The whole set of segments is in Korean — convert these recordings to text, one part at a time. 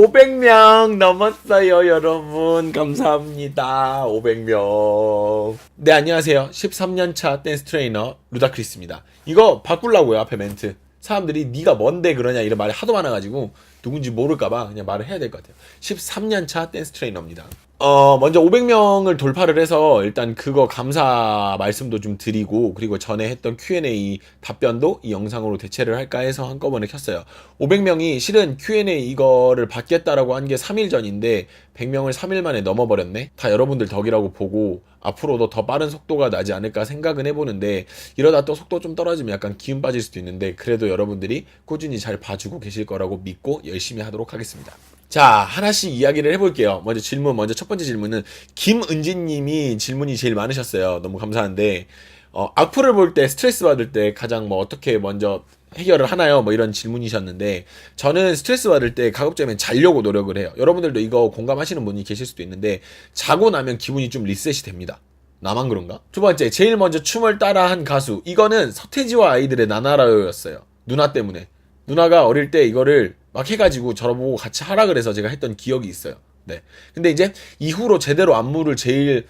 500명 넘었어요, 여러분. 감사합니다. 500명. 네, 안녕하세요. 13년차 댄스 트레이너 루다크리스입니다. 이거 바꾸려고요, 앞에 멘트. 사람들이 네가 뭔데 그러냐 이런 말이 하도 많아가지고 누군지 모를까봐 그냥 말을 해야 될 것 같아요. 13년 차 댄스 트레이너입니다. 어, 먼저 500명을 돌파를 해서 일단 그거 감사 말씀도 좀 드리고 그리고 전에 했던 Q&A 답변도 이 영상으로 대체를 할까 해서 한꺼번에 켰어요. 500명이 실은 Q&A 이거를 받겠다라고 한 게 3일 전인데 100명을 3일 만에 넘어버렸네. 다 여러분들 덕이라고 보고 앞으로도 더 빠른 속도가 나지 않을까 생각은 해보는데 이러다 또 속도 좀 떨어지면 약간 기운 빠질 수도 있는데 그래도 여러분들이 꾸준히 잘 봐주고 계실 거라고 믿고 열심히 하도록 하겠습니다. 자, 하나씩 이야기를 해볼게요. 먼저 질문, 먼저 첫 번째 질문은 김은진님이 질문이 제일 많으셨어요. 너무 감사한데, 어, 악플을 볼 때 스트레스 받을 때 가장 뭐 어떻게 먼저 해결을 하나요? 뭐 이런 질문이셨는데, 저는 스트레스 받을 때 가급적이면 자려고 노력을 해요. 여러분들도 이거 공감하시는 분이 계실 수도 있는데, 자고 나면 기분이 좀 리셋이 됩니다. 나만 그런가? 두 번째, 제일 먼저 춤을 따라한 가수. 이거는 서태지와 아이들의 나나라요였어요. 누나 때문에. 누나가 어릴 때 이거를 막 해가지고 저보고 같이 하라 그래서 제가 했던 기억이 있어요. 네. 근데 이제 이후로 제대로 안무를 제일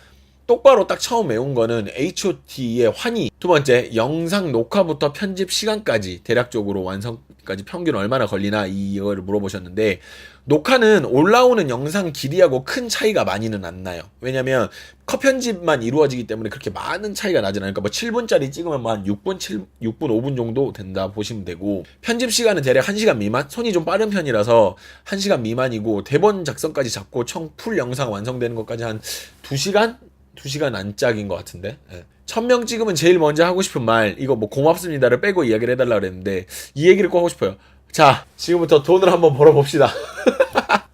똑바로 딱 처음 외운 거는 H.O.T의 환희. 두 번째, 영상 녹화부터 편집 시간까지 대략적으로 완성까지 평균 얼마나 걸리나 이거를 물어보셨는데 녹화는 올라오는 영상 길이하고 큰 차이가 많이는 안 나요. 왜냐면 컷 편집만 이루어지기 때문에 그렇게 많은 차이가 나진 않으니까 뭐 7분짜리 찍으면 뭐 한 6분, 7, 6분, 5분 정도 된다 보시면 되고 편집 시간은 대략 1시간 미만? 손이 좀 빠른 편이라서 1시간 미만이고 대본 작성까지 잡고 청 풀 영상 완성되는 것까지 한 2시간? 2시간 안 짝인 것 같은데. 예. 1000명 찍으면 제일 먼저 하고 싶은 말, 이거 뭐 고맙습니다를 빼고 이야기를 해달라 그랬는데, 이 얘기를 꼭 하고 싶어요. 자, 지금부터 돈을 한번 벌어봅시다.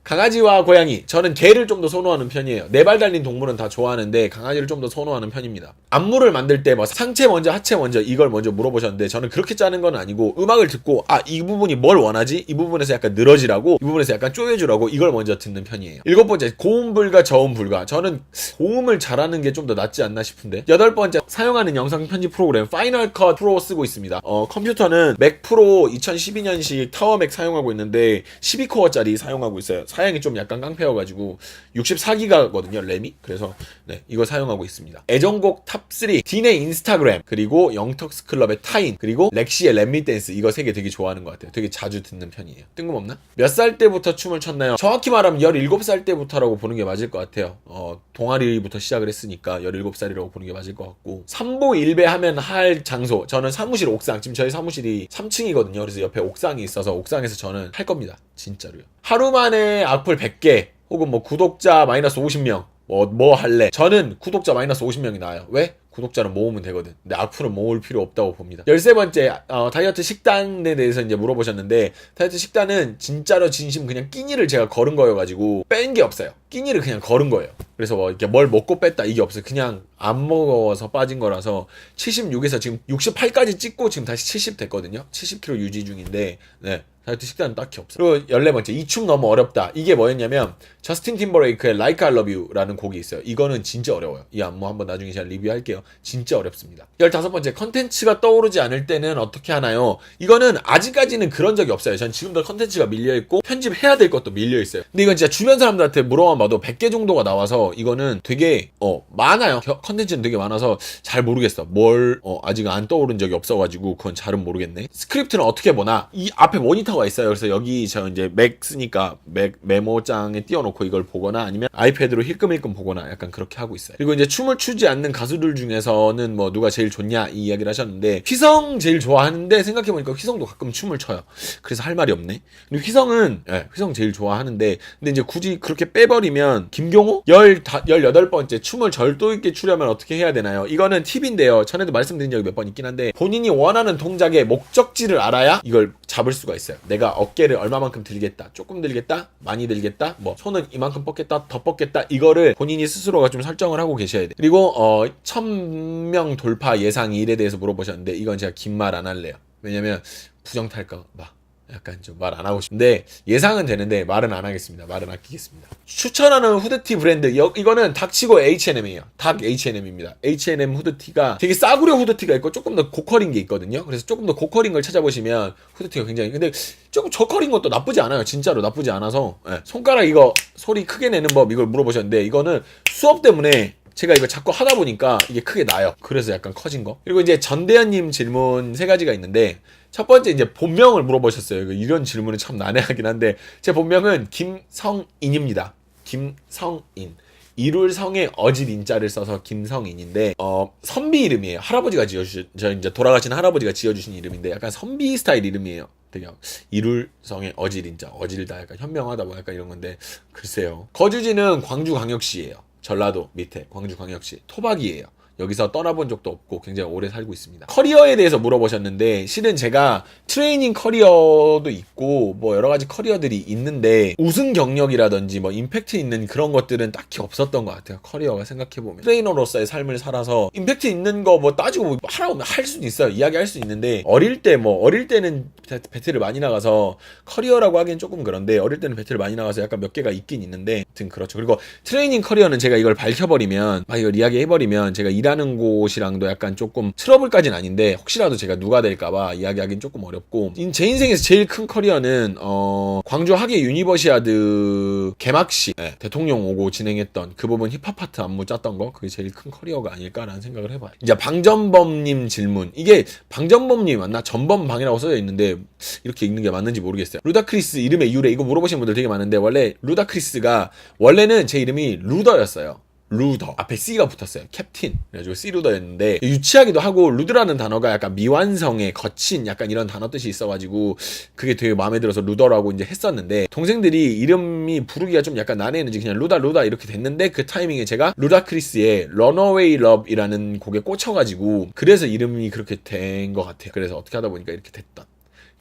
강아지와 고양이. 저는 개를 좀 더 선호하는 편이에요. 네 발 달린 동물은 다 좋아하는데 강아지를 좀 더 선호하는 편입니다. 안무를 만들 때 뭐 상체 먼저 하체 먼저 이걸 먼저 물어보셨는데 저는 그렇게 짜는 건 아니고 음악을 듣고 아 이 부분이 뭘 원하지? 이 부분에서 약간 늘어지라고 이 부분에서 약간 쪼여주라고 이걸 먼저 듣는 편이에요. 일곱 번째 고음 불가 저음 불가. 저는 고음을 잘하는 게 좀 더 낫지 않나 싶은데. 여덟 번째 사용하는 영상 편집 프로그램 파이널 컷 프로 쓰고 있습니다. 어 컴퓨터는 맥 프로 2012년식 타워 맥 사용하고 있는데 12코어짜리 사용하고 있어요. 사양이 좀 약간 깡패여가지고 64기가거든요 램이. 그래서 네 이거 사용하고 있습니다. 애정곡 탑3 딘의 인스타그램 그리고 영턱스 클럽의 타인 그리고 렉시의 렛미 댄스 이거 세 개 되게 좋아하는 것 같아요. 되게 자주 듣는 편이에요. 뜬금없나? 몇 살 때부터 춤을 췄나요? 정확히 말하면 17살 때부터라고 보는 게 맞을 것 같아요. 어 동아리부터 시작을 했으니까 17살이라고 보는 게 맞을 것 같고. 삼보 일배 하면 할 장소. 저는 사무실 옥상 지금 저희 사무실이 3층이거든요. 그래서 옆에 옥상이 있어서 옥상에서 저는 할 겁니다. 진짜로요 하루 만에 악플 100개 혹은 뭐 구독자 마이너스 50명 뭐, 뭐 할래? 저는 구독자 마이너스 50명이 나와요. 왜? 구독자는 모으면 되거든. 근데 악플은 모을 필요 없다고 봅니다. 열세 번째, 어, 다이어트 식단에 대해서 이제 물어보셨는데, 다이어트 식단은 진짜로 진심 그냥 끼니를 제가 걸은 거여가지고, 뺀 게 없어요. 끼니를 그냥 걸은 거예요. 그래서 뭐, 이렇게 뭘 먹고 뺐다 이게 없어요. 그냥 안 먹어서 빠진 거라서, 76에서 지금 68까지 찍고 지금 다시 70 됐거든요. 70kg 유지 중인데, 네. 다이어트 식단은 딱히 없어요. 그리고 열네 번째, 이 춤 너무 어렵다. 이게 뭐였냐면, 저스틴 팀버레이크의 Like I Love You라는 곡이 있어요. 이거는 진짜 어려워요. 이 안무 한번 나중에 제가 리뷰할게요. 진짜 어렵습니다. 열다섯 번째, 컨텐츠가 떠오르지 않을 때는 어떻게 하나요? 이거는 아직까지는 그런 적이 없어요. 전 지금도 컨텐츠가 밀려 있고, 편집해야 될 것도 밀려 있어요. 근데 이건 진짜 주변 사람들한테 물어만 봐도 100개 정도가 나와서, 이거는 되게, 어, 많아요. 겨- 컨텐츠는 되게 많아서 잘 모르겠어. 뭘, 어, 아직 안 떠오른 적이 없어가지고, 그건 잘은 모르겠네. 스크립트는 어떻게 보나? 이 앞에 모니터가 있어요. 그래서 여기 저 이제 맥 쓰니까 맥 메모장에 띄워놓고 이걸 보거나 아니면 아이패드로 힐끔힐끔 보거나 약간 그렇게 하고 있어요. 그리고 이제 춤을 추지 않는 가수들 중에서는 뭐 누가 제일 좋냐 이 이야기를 하셨는데 휘성 제일 좋아하는데 생각해보니까 휘성도 가끔 춤을 춰요. 그래서 할 말이 없네. 근데 휘성은 예, 휘성 제일 좋아하는데 근데 이제 굳이 그렇게 빼버리 면 김경호 열 열여덟 번째 춤을 절도 있게 추려면 어떻게 해야 되나요? 이거는 팁인데요. 전에도 말씀드린 적이 몇 번 있긴 한데 본인이 원하는 동작의 목적지를 알아야 이걸 잡을 수가 있어요. 내가 어깨를 얼마만큼 들겠다, 조금 들겠다, 많이 들겠다, 뭐 손은 이만큼 뻗겠다, 더 뻗겠다 이거를 본인이 스스로가 좀 설정을 하고 계셔야 돼. 그리고 어 천명 돌파 예상 일에 대해서 물어보셨는데 이건 제가 긴 말 안 할래요. 왜냐면 부정 탈까 봐. 약간 좀 말 안 하고 싶은데 예상은 되는데 말은 안 하겠습니다. 말은 아끼겠습니다. 추천하는 후드티 브랜드 여- 이거는 닥치고 H&M이에요. 닥 H&M입니다. H&M 후드티가 되게 싸구려 후드티가 있고 조금 더 고퀄인 게 있거든요. 그래서 조금 더 고퀄인 걸 찾아보시면 후드티가 굉장히 근데 조금 저퀄인 것도 나쁘지 않아요. 진짜로 나쁘지 않아서 예. 손가락 이거 소리 크게 내는 법 이걸 물어보셨는데 이거는 수업 때문에 제가 이거 자꾸 하다 보니까 이게 크게 나요. 그래서 약간 커진 거. 그리고 이제 전대현님 질문 세 가지가 있는데 첫 번째 이제 본명을 물어보셨어요. 이거 이런 질문은 참 난해하긴 한데 제 본명은 김성인입니다. 김성인. 이룰 성에 어질 인자를 써서 김성인인데 어 선비 이름이에요. 할아버지가 지어주신 저 이제 돌아가신 할아버지가 지어주신 이름인데 약간 선비 스타일 이름이에요. 되게 이룰 성에 어질 인자 어질다 약간 현명하다 뭐 약간 이런 건데 글쎄요. 거주지는 광주광역시예요. 전라도 밑에 광주광역시 토박이에요. 여기서 떠나본 적도 없고 굉장히 오래 살고 있습니다. 커리어에 대해서 물어보셨는데 실은 제가 트레이닝 커리어도 있고 뭐 여러 가지 커리어들이 있는데 우승 경력이라든지 뭐 임팩트 있는 그런 것들은 딱히 없었던 것 같아요. 커리어가 생각해보면 트레이너로서의 삶을 살아서 임팩트 있는 거 뭐 따지고 뭐 하라고 할 수는 있어요. 이야기할 수 있는데 어릴 때 뭐 어릴 때는 배- 배틀을 많이 나가서 커리어라고 하기엔 조금 그런데 어릴 때는 배틀을 많이 나가서 약간 몇 개가 있긴 있는데 아무튼 그렇죠. 그리고 트레이닝 커리어는 제가 이걸 밝혀버리면 막 이걸 이야기해버리면 제가 일 하는 곳이랑도 약간 조금 트러블까지는 아닌데 혹시라도 제가 누가 될까봐 이야기하기는 조금 어렵고 인- 제 인생에서 제일 큰 커리어는 어 광주 하계 유니버시아드 개막식 예, 대통령 오고 진행했던 그 부분 힙합 파트 안무 짰던 거 그게 제일 큰 커리어가 아닐까라는 생각을 해봐요. 이제 방전범님 질문 이게 방전범님 맞나 전범방이라고 써져 있는데 이렇게 읽는 게 맞는지 모르겠어요. 루다크리스 이름의 이유래 이거 물어보시는 분들 되게 많은데 원래 루다크리스가 원래는 제 이름이 루더였어요. 루더 앞에 C가 붙었어요. 캡틴 그래가지고 C 루더였는데 유치하기도 하고 루드라는 단어가 약간 미완성의 거친 약간 이런 단어 뜻이 있어가지고 그게 되게 마음에 들어서 루더라고 이제 했었는데 동생들이 이름이 부르기가 좀 약간 난해했는지 그냥 루다 루다 이렇게 됐는데 그 타이밍에 제가 루다크리스의 Runaway Love이라는 곡에 꽂혀가지고 그래서 이름이 그렇게 된 것 같아요. 그래서 어떻게 하다 보니까 이렇게 됐던.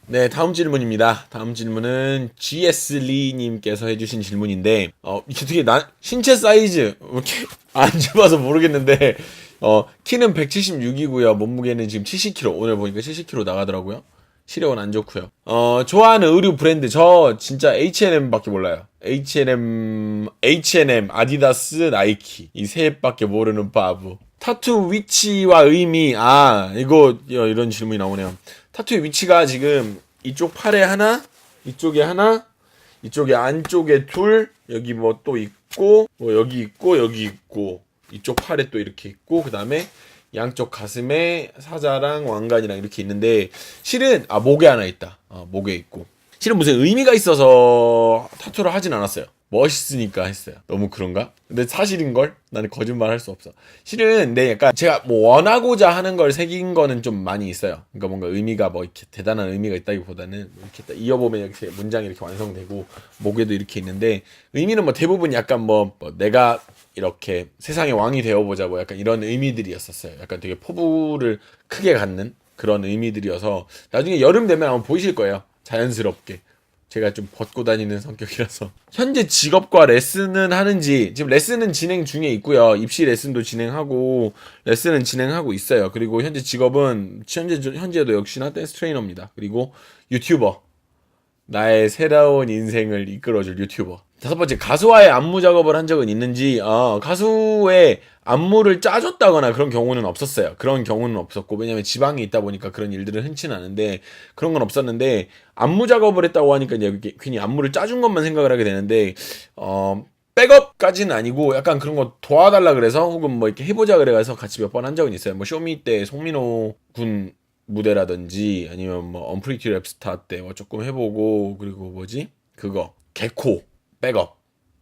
네, 다음 질문입니다. 다음 질문은 GS 리님께서 해주신 질문인데, 어, 이게 되게 난, 신체 사이즈, 이렇게 안 잡아서 모르겠는데, 어, 키는 176이고요. 몸무게는 지금 70kg. 오늘 보니까 70kg 나가더라고요. 시력은 안 좋고요. 어, 좋아하는 의류 브랜드, 저 진짜 H&M 밖에 몰라요. H&M, H&M, 아디다스, 나이키. 이 셋밖에 모르는 바보. 타투 위치와 의미, 아, 이거, 야, 이런 질문이 나오네요. 타투의 위치가 지금 이쪽 팔에 하나, 이쪽에 하나, 이쪽에 안쪽에 둘, 여기 뭐 또 있고, 뭐 여기 있고, 여기 있고, 이쪽 팔에 또 이렇게 있고, 그 다음에 양쪽 가슴에 사자랑 왕관이랑 이렇게 있는데, 실은, 아, 목에 하나 있다. 어, 목에 있고. 실은 무슨 의미가 있어서 타투를 하진 않았어요. 멋있으니까 했어요. 너무 그런가? 근데 사실인걸? 나는 거짓말 할 수 없어. 실은, 네, 약간 제가 뭐 원하고자 하는 걸 새긴 거는 좀 많이 있어요. 그러니까 뭔가 의미가 뭐 이렇게 대단한 의미가 있다기보다는 뭐 이렇게 딱 이어보면 이렇게 문장이 이렇게 완성되고 목에도 이렇게 있는데 의미는 뭐 대부분 약간 뭐, 뭐 내가 이렇게 세상의 왕이 되어보자 뭐 약간 이런 의미들이었었어요. 약간 되게 포부를 크게 갖는 그런 의미들이어서 나중에 여름 되면 아마 보이실 거예요. 자연스럽게. 제가 좀 벗고 다니는 성격이라서. 현재 직업과 레슨은 하는지 지금 레슨은 진행 중에 있고요. 입시 레슨도 진행하고 레슨은 진행하고 있어요. 그리고 현재 직업은 현재 현재도 역시나 댄스 트레이너입니다. 그리고 유튜버 나의 새로운 인생을 이끌어줄 유튜버. 다섯 번째, 가수와의 안무 작업을 한 적은 있는지, 어, 가수의 안무를 짜줬다거나 그런 경우는 없었어요. 그런 경우는 없었고, 왜냐면 지방에 있다 보니까 그런 일들은 흔치는 않은데, 그런 건 없었는데, 안무 작업을 했다고 하니까 이제 괜히 안무를 짜준 것만 생각을 하게 되는데, 어, 백업까지는 아니고 약간 그런 거 도와달라 그래서 혹은 뭐 이렇게 해보자 그래가서 같이 몇 번 한 적은 있어요. 뭐 쇼미 때 송민호 군 무대라든지 아니면 뭐 언프리티 랩스타 때 뭐 조금 해보고 그리고 뭐지? 그거 개코 백업.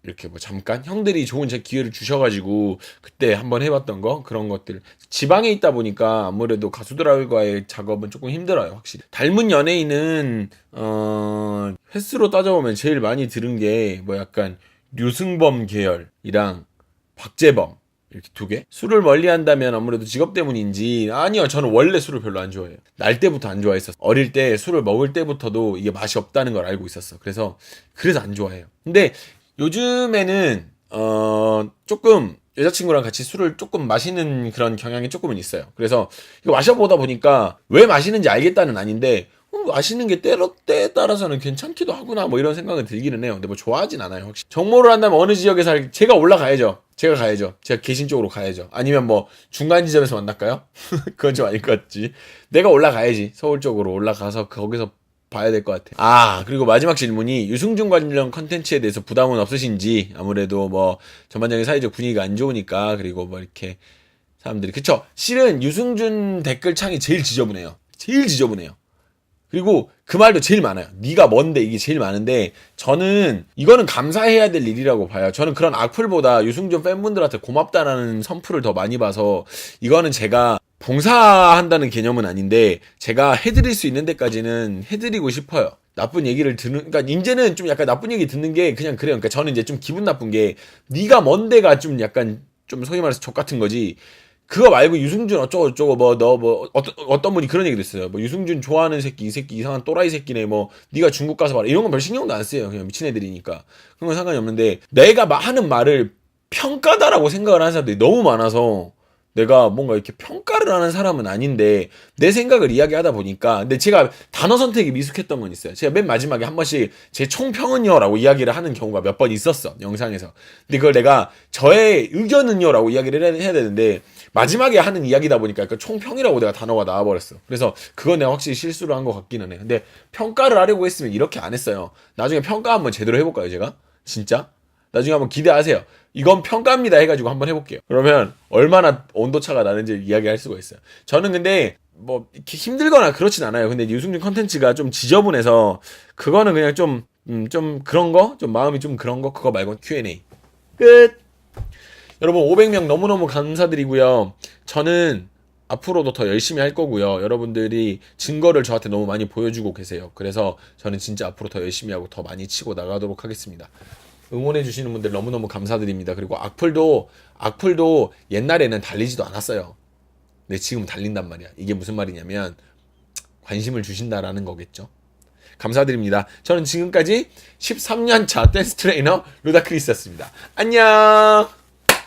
이렇게 뭐 잠깐 형들이 좋은 제 기회를 주셔가지고 그때 한번 해봤던 거 그런 것들. 지방에 있다 보니까 아무래도 가수들과의 작업은 조금 힘들어요 확실히. 닮은 연예인은 어 횟수로 따져보면 제일 많이 들은 게 뭐 약간 류승범 계열이랑 박재범 이렇게 두 개? 술을 멀리 한다면 아무래도 직업 때문인지 아니요 저는 원래 술을 별로 안 좋아해요. 날 때부터 안 좋아했었어 어릴 때 술을 먹을 때부터도 이게 맛이 없다는 걸 알고 있었어. 그래서 그래서 안 좋아해요. 근데 요즘에는 어 조금 여자친구랑 같이 술을 조금 마시는 그런 경향이 조금은 있어요. 그래서 이거 마셔보다 보니까 왜 마시는지 알겠다는 아닌데 어, 맛있는 게 때로 때에 따라서는 괜찮기도 하구나 뭐 이런 생각은 들기는 해요. 근데 뭐 좋아하진 않아요. 확실히 정모를 한다면 어느 지역에 살 제가 올라가야죠. 제가 가야죠. 제가 계신 쪽으로 가야죠. 아니면 뭐 중간 지점에서 만날까요? 그건 좀 아닐 것 같지. 내가 올라가야지. 서울 쪽으로 올라가서 거기서 봐야 될 것 같아. 아, 그리고 마지막 질문이 유승준 관련 컨텐츠에 대해서 부담은 없으신지 아무래도 뭐 전반적인 사회적 분위기가 안 좋으니까 그리고 뭐 이렇게 사람들이 그쵸? 실은 유승준 댓글 창이 제일 지저분해요. 제일 지저분해요. 그리고 그 말도 제일 많아요. 네가 뭔데 이게 제일 많은데 저는 이거는 감사해야 될 일이라고 봐요. 저는 그런 악플보다 유승준 팬분들한테 고맙다라는 선풀을 더 많이 봐서 이거는 제가 봉사한다는 개념은 아닌데 제가 해드릴 수 있는 데까지는 해드리고 싶어요. 나쁜 얘기를 듣는 그러니까 이제는 좀 약간 나쁜 얘기 듣는 게 그냥 그래요. 그러니까 저는 이제 좀 기분 나쁜 게 네가 뭔데가 좀 약간 좀 소위 말해서 족 같은 거지. 그거 말고 유승준 어쩌고 저쩌고 뭐 너 뭐 어떤 어떤 분이 그런 얘기도 했어요. 뭐 유승준 좋아하는 새끼 이 새끼 이상한 또라이 새끼네 뭐 네가 중국 가서 봐라 이런 건 별 신경도 안 써요. 그냥 미친 애들이니까 그런 건 상관이 없는데 내가 마- 하는 말을 평가다라고 생각을 하는 사람들이 너무 많아서 내가 뭔가 이렇게 평가를 하는 사람은 아닌데 내 생각을 이야기하다 보니까 근데 제가 단어 선택이 미숙했던 건 있어요. 제가 맨 마지막에 한 번씩 제 총평은요라고 이야기를 하는 경우가 몇 번 있었어 영상에서. 근데 그걸 내가 저의 의견은요라고 이야기를 해야 되는데 마지막에 하는 이야기다 보니까 그 총평이라고 내가 단어가 나와버렸어. 그래서 그건 내가 확실히 실수를 한 것 같기는 해. 근데 평가를 하려고 했으면 이렇게 안 했어요. 나중에 평가 한번 제대로 해볼까요 제가? 진짜? 나중에 한번 기대하세요. 이건 평가입니다 해가지고 한번 해볼게요. 그러면 얼마나 온도차가 나는지 이야기할 수가 있어요. 저는 근데 뭐 이렇게 힘들거나 그렇진 않아요. 근데 유승준 컨텐츠가 좀 지저분해서 그거는 그냥 좀, 음, 좀 그런 거? 좀 마음이 좀 그런 거? 그거 말고 Q&A. 끝! 여러분 500명 너무너무 감사드리고요. 저는 앞으로도 더 열심히 할 거고요. 여러분들이 증거를 저한테 너무 많이 보여주고 계세요. 그래서 저는 진짜 앞으로 더 열심히 하고 더 많이 치고 나가도록 하겠습니다. 응원해 주시는 분들 너무너무 감사드립니다. 그리고 악플도 악플도 옛날에는 달리지도 않았어요. 근데 지금 달린단 말이야. 이게 무슨 말이냐면 관심을 주신다라는 거겠죠. 감사드립니다. 저는 지금까지 13년 차 댄스 트레이너 루다크리스였습니다. 안녕.